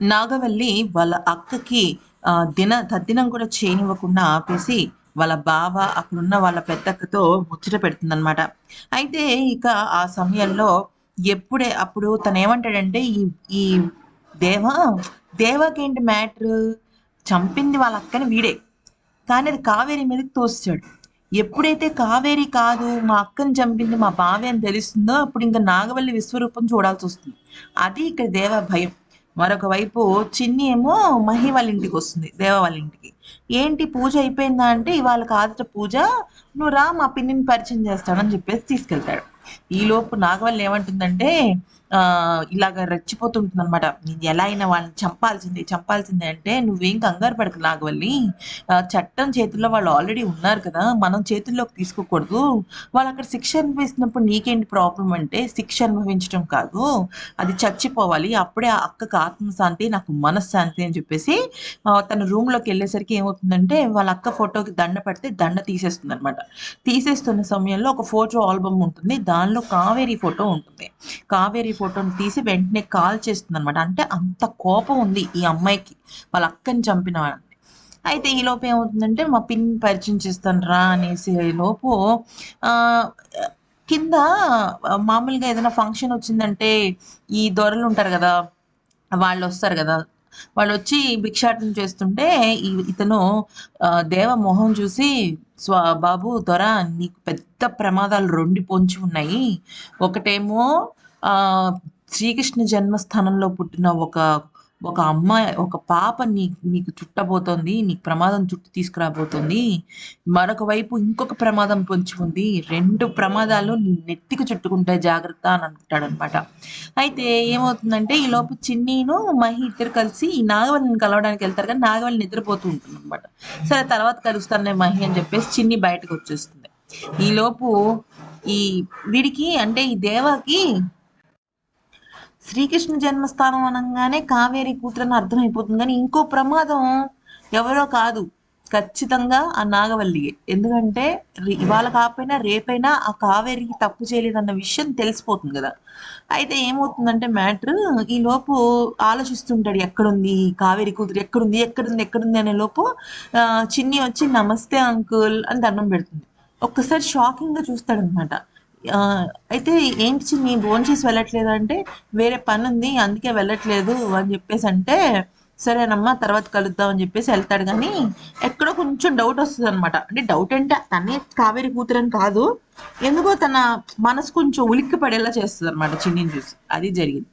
నాగవల్లి వాళ్ళ అక్కకి దిన తద్దినం కూడా చేయనివ్వకుండా ఆపేసి వాళ్ళ బావ అక్కడున్న వాళ్ళ పెద్దక్కతో ముచ్చట పెడుతుందనమాట అయితే ఇక ఆ సమయంలో ఎప్పుడే అప్పుడు తను ఏమంటాడంటే ఈ ఈ దేవ దేవకేంటి మ్యాటర్? చంపింది వాళ్ళ అక్కని వీడే. కానీ అది కావేరి మీదకి తోస్తాడు. ఎప్పుడైతే కావేరి కాదు మా అక్కని చంపింది మా బావే అని తెలుస్తుందో అప్పుడు ఇంకా నాగవల్లి విశ్వరూపం చూడాల్సి వస్తుంది. అది ఇక్కడ దేవ భయం. మరొక వైపు చిన్ని ఏమో మహి వాళ్ళ ఇంటికి వస్తుంది దేవ వాళ్ళ ఇంటికి. ఏంటి పూజ అయిపోయిందా అంటే ఇవాళ కాదట పూజ నువ్వు రా మా పిన్నిని పరిచయం చేస్తానని చెప్పేసి తీసుకెళ్తాడు. ఈ లోపు నాగవల్లి ఏమంటుందంటే ఆ ఇలాగ రెచ్చిపోతుంటుంది అనమాట ఎలా అయినా వాళ్ళని చంపాల్సిందే చంపాల్సిందే అంటే నువ్వేం కంగారు పడకు నాగవల్లి. చట్టం చేతుల్లో వాళ్ళు ఆల్రెడీ ఉన్నారు కదా మనం చేతుల్లోకి తీసుకోకూడదు. వాళ్ళు అక్కడ శిక్ష అనుభవిస్తున్నప్పుడు నీకేంటి ప్రాబ్లం అంటే శిక్ష అనుభవించడం కాదు. అది చచ్చిపోవాలి. అప్పుడే ఆ అక్కకు ఆత్మశాంతి నాకు మనశ్శాంతి అని చెప్పేసి తన రూమ్లోకి వెళ్ళేసరికి ఏమవుతుందంటే వాళ్ళ అక్క ఫోటోకి దండ పడితే దండ తీసేస్తుంది అనమాట తీసేస్తున్న సమయంలో ఒక ఫోటో ఆల్బమ్ ఉంటుంది. దానిలో కావేరి ఫోటో ఉంటుంది. కావేరి ఫోటోని తీసి వెంటనే కాల్ చేస్తుంది అనమాట అంటే అంత కోపం ఉంది ఈ అమ్మాయికి. వాళ్ళ అక్కని చంపిన అయితే ఈ లోపు ఏమవుతుందంటే మా పిన్ పరిచయం చేస్తాను రా అనేసి లోపు కింద మామూలుగా ఏదైనా ఫంక్షన్ వచ్చిందంటే ఈ దొరలు ఉంటారు కదా వాళ్ళు వస్తారు కదా వాళ్ళు వచ్చి భిక్షాటన చేస్తుంటే ఈ- ఇతను దేవ మొహం చూసి స్వా బాబు దొర నీకు పెద్ద ప్రమాదాలు రెండు పొంచి ఉన్నాయి. ఒకటేమో ఆ శ్రీకృష్ణ జన్మస్థానంలో పుట్టిన ఒక ఒక అమ్మాయి ఒక పాప నీ నీకు చుట్టబోతోంది నీకు ప్రమాదం చుట్టూ తీసుకురాబోతోంది. మరొక వైపు ఇంకొక ప్రమాదం పొంచి ఉంది. రెండు ప్రమాదాలు నీ నెత్తికి చుట్టుకుంటే జాగ్రత్త అని అనుకుంటాడు అనమాట అయితే ఏమవుతుందంటే ఈ లోపు చిన్నీను మహి ఇద్దరు కలిసి ఈ నాగవల్లిని కలవడానికి వెళ్తారు కానీ నాగవల్లి నిద్రపోతూ ఉంటుంది అనమాట సరే తర్వాత కలుస్తానే మహి అని చెప్పేసి చిన్ని బయటకు వచ్చేస్తుంది. ఈ లోపు ఈ వీడికి అంటే ఈ దేవాకి శ్రీకృష్ణ జన్మస్థానం అనగానే కావేరి కూతురని అర్థమైపోతుంది కానీ ఇంకో ప్రమాదం ఎవరో కాదు. ఖచ్చితంగా ఆ నాగవల్లియే ఎందుకంటే ఇవాళ కాకపోయినా రేపైనా ఆ కావేరికి తప్పు చేయలేదన్న విషయం తెలిసిపోతుంది కదా. అయితే ఏమవుతుందంటే మ్యాటర్ ఈ లోపు ఆలోచిస్తుంటాడు ఎక్కడుంది కావేరి కూతురు ఎక్కడుంది ఎక్కడుంది ఎక్కడుంది అనే లోపు ఆ, చిన్ని వచ్చి నమస్తే అంకుల్ అని దండం పెడుతుంది. ఒక్కసారి షాకింగ్గా చూస్తాడనమాట అయితే ఏంటి నీ భోజనం చేసి వెళ్ళట్లేదు అంటే వేరే పని ఉంది అందుకే వెళ్ళట్లేదు అని చెప్పేసి అంటే సరేనమ్మా తర్వాత కలుద్దాం అని చెప్పేసి వెళ్తాడు. కానీ ఎక్కడో కొంచెం డౌట్ వస్తుంది అనమాట అంటే డౌట్ అంటే తనే కావేరి కూతురని కాదు ఎందుకో తన మనసు కొంచెం ఉలిక్కి పడేలా చేస్తుంది అనమాట చిన్నిని చూసి. అది జరిగింది.